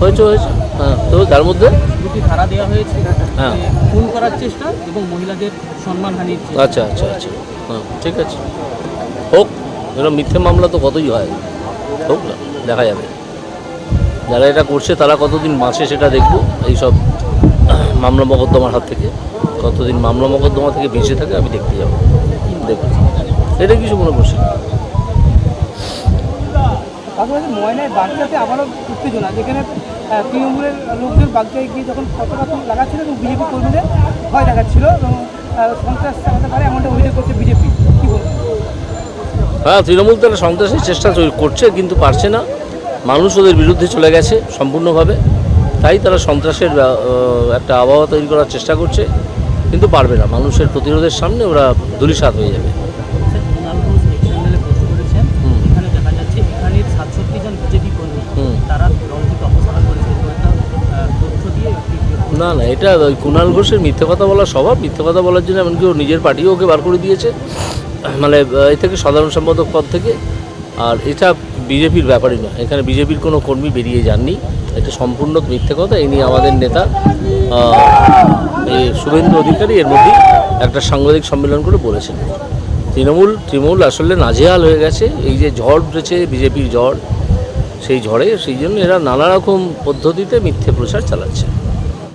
হয়েছে হয়েছে? হ্যাঁ তো তার মধ্যে? দুটি ধারা দেওয়া হয়েছে। হ্যাঁ। খুন করার চেষ্টা এবং মহিলাদের সম্মানহানির আচ্ছা আচ্ছা আচ্ছা। হ্যাঁ ঠিক আছে। হোক এরকম মিথ্যে মামলা তো কতই হয়। হোক না দেখা যাবে। যারা এটা করছে তারা কতদিন বাঁচে সেটা দেখব এইসব মামলা মকদ্দমার হাত থেকে। কতদিন মামলা মকদ্দমা থেকে বেঁচে থাকে আমি দেখতে যাব। দেখব। এটা কিছু মনে করছি। পাশাপাশি ময়নায় বাগদাতে আবারও উত্তেজনা, যেখানে তৃণমূলের লোকজন বাগদায় গিয়ে যখন পতাকা লাগাচ্ছিল এবং বিজেপি কর্মীদের ভয় দেখাচ্ছিল এবং সন্ত্রাস চালাতে পারে এমনটা অভিযোগ করছে বিজেপি। কি বলব? হ্যাঁ তৃণমূল তারা সন্ত্রাসের চেষ্টা করছে, কিন্তু পারছে না। মানুষ ওদের বিরুদ্ধে চলে গেছে সম্পূর্ণভাবে। তাই তারা সন্ত্রাসের একটা আবহাওয়া তৈরি করার চেষ্টা করছে, কিন্তু পারবে না। মানুষের প্রতিরোধের সামনে ওরা ধুলিসাৎ হয়ে যাবে। না না, এটা কুণাল ঘোষের মিথ্যে কথা বলা স্বভাব। মিথ্যে কথা বলার জন্য এমনকি ও নিজের পার্টিও ওকে বার করে দিয়েছে। মানে এ থেকে সাধারণ সম্পাদক পদ থেকে। আর এটা বিজেপির ব্যাপারই না। এখানে বিজেপির কোনো কর্মী বেরিয়ে যাননি। এটা সম্পূর্ণ মিথ্যে কথা। এই নিয়ে আমাদের নেতা শুভেন্দু অধিকারী এর মধ্যেই একটা সাংবাদিক সম্মেলন করে বলেছেন। তৃণমূল তৃণমূল আসলে নাজেহাল হয়ে গেছে। এই যে ঝড় উঠেছে, বিজেপির ঝড়, সেই ঝড়ে, সেই জন্য এরা নানা রকম পদ্ধতিতে মিথ্যে প্রচার চালাচ্ছে।